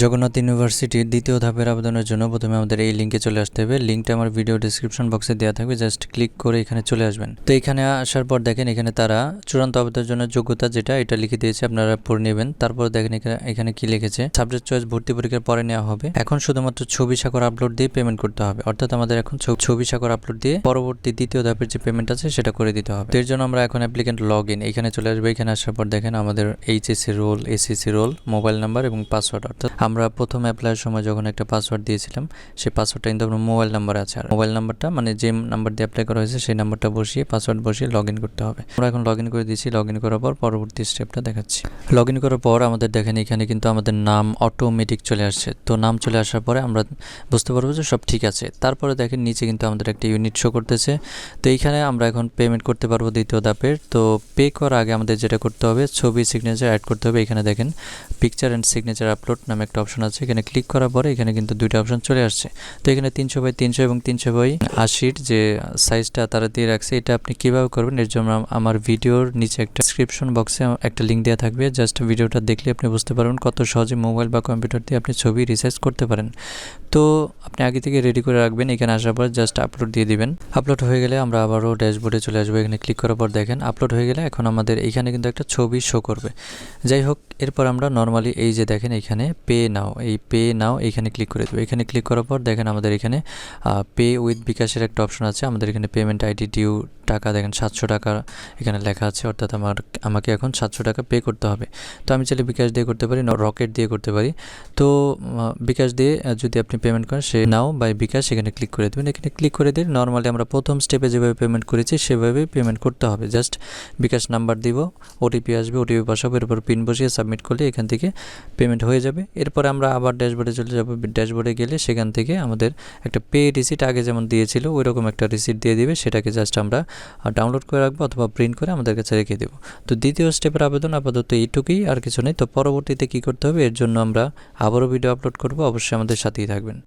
জগন্নাথ ইউনিভার্সিটির দ্বিতীয় ধাপের আবেদনের জন্য প্রথমে আমাদের এই লিঙ্কে চলে আসতে হবে। লিঙ্কটা আমার ভিডিও ডিসক্রিপশন বক্সে দেওয়া থাকবে। জাস্ট ক্লিক করে এখানে চলে আসবেন। তো এখানে আসার পর দেখেন এখানে তারা চূড়ান্ত আবেদনের জন্য যোগ্যতা যেটা, এটা লিখে দিয়েছে, আপনারা পড়ে নেবেন। তারপর দেখেন এখানে কি লিখেছে? সাবজেক্ট চয়েস ভর্তি পরীক্ষার পরে নেওয়া হবে। এখন শুধুমাত্র ছবি সাগর আপলোড দিয়ে পেমেন্ট করতে হবে। অর্থাৎ আমাদের এখন ছবি সাগর আপলোড দিয়ে পরবর্তী দ্বিতীয় ধাপের যে পেমেন্ট আছে, সেটা করে দিতে হবে। এর জন্য আমরা এখন অ্যাপ্লিকেন্ট লগ ইন এখানে চলে আসবে। এখানে আসার পর দেখেন আমাদের HSC roll SSC roll mobile number এবং পাসওয়ার্ড অর্থাৎ আমরা প্রথম অ্যাপ্লাইয়ের সময় যখন একটা পাসওয়ার্ড দিয়েছিলাম, সেই পাসওয়ার্ডটা কিন্তু আপনার মোবাইল নাম্বার আছে। আর মোবাইল নাম্বারটা মানে যে নাম্বার দিয়ে অ্যাপ্লাই করা হয়েছে, সেই নাম্বারটা বসিয়ে পাসওয়ার্ড বসিয়ে লগ করতে হবে। আমরা এখন লগ করে দিয়েছি লগ করার পর পরবর্তী স্টেপটা দেখাচ্ছি। লগ করার পর আমাদের দেখেন এখানে কিন্তু আমাদের নাম অটোমেটিক চলে আসছে। তো নাম চলে আসার পরে আমরা বুঝতে পারব যে সব ঠিক আছে। তারপরে দেখেন নিচে কিন্তু আমাদের একটা ইউনিট শো করতেছে। তো এইখানে আমরা এখন পেমেন্ট করতে পারব দ্বিতীয় ধাপের তো পে করার আগে আমাদের যেটা করতে হবে, ছবি সিগনেচার অ্যাড করতে হবে। এখানে দেখেন পিকচার অ্যান্ড সিগনেচার আপলোড নামে একটা অপশন আছে। এখানে ক্লিক করার পরে এখানে কিন্তু দুইটা অপশন চলে আসছে। তো এখানে তিনশো বাই তিনশো এবং তিনশো বাই আশির যে সাইজটা তারা দিয়ে রাখছে, এটা আপনি কীভাবে করবেন? এর জন্য আমার ভিডিওর নিচে একটা ডিসক্রিপশন বক্সে একটা লিঙ্ক দেওয়া থাকবে। জাস্ট ভিডিওটা দেখলে আপনি বুঝতে পারবেন কত সহজে মোবাইল বা কম্পিউটার দিয়ে আপনি ছবি রিসার্চ করতে পারেন। তো আপনি আগে থেকে রেডি করে রাখবেন। এখানে আসার পর জাস্ট আপলোড দিয়ে দিবেন। আপলোড হয়ে গেলে আমরা আবারও ড্যাশবোর্ডে চলে আসব। এখানে ক্লিক করার পর দেখেন আপলোড হয়ে গেলে এখন আমাদের এখানে কিন্তু একটা ছবি শো করবে। যাই হোক, এরপর আমরা নর্মালি এই যে দেখেন, এখানে পে নাও, এই পে নাও, এখানে ক্লিক করে দেবো। এখানে ক্লিক করার পর দেখেন আমাদের এখানে পে উইথ বিকাশের একটা অপশন আছে। আমাদের এখানে পেমেন্ট আইডি ডিউ টাকা, দেখেন সাতশো টাকা এখানে লেখা আছে। অর্থাৎ আমার, আমাকে এখন সাতশো টাকা পে করতে হবে। তো আমি চাইলে বিকাশ দিয়ে করতে পারি রকেট দিয়ে করতে পারি। তো বিকাশ দিয়ে যদি আপনি পেমেন্ট করেন, সে নাও বা বিকাশ এখানে ক্লিক করে দেবেন। এখানে ক্লিক করে দিয়ে নর্মালি আমরা প্রথম স্টেপে যেভাবে পেমেন্ট করেছি, সেভাবেই পেমেন্ট করতে হবে। জাস্ট বিকাশ নাম্বার দিব ওটিপি আসবে ওটিপি বসাবো, এরপর পিন বসিয়ে সাবমিট করলে এখান থেকে পেমেন্ট হয়ে যাবে। এরপরে আমরা আবার ড্যাশবোর্ডে চলে যাব। ড্যাশবোর্ডে গেলে সেখান থেকে আমাদের একটা পে রিসিট আগে যেমন দিয়েছিল ওই রকম একটা রিসিট দিয়ে দিবে। সেটাকে জাস্ট আমরা ডাউনলোড করে রাখব অথবা প্রিন্ট করে আমাদের কাছে রেখে দেবো। তো দ্বিতীয় স্টেপের আবেদন আপাতত এইটুকুই, আর কিছু নেই। তো পরবর্তীতে কী করতে হবে? এর জন্য আমরা আবারও ভিডিও আপলোড করব। অবশ্যই আমাদের সাথেই থাকবেন।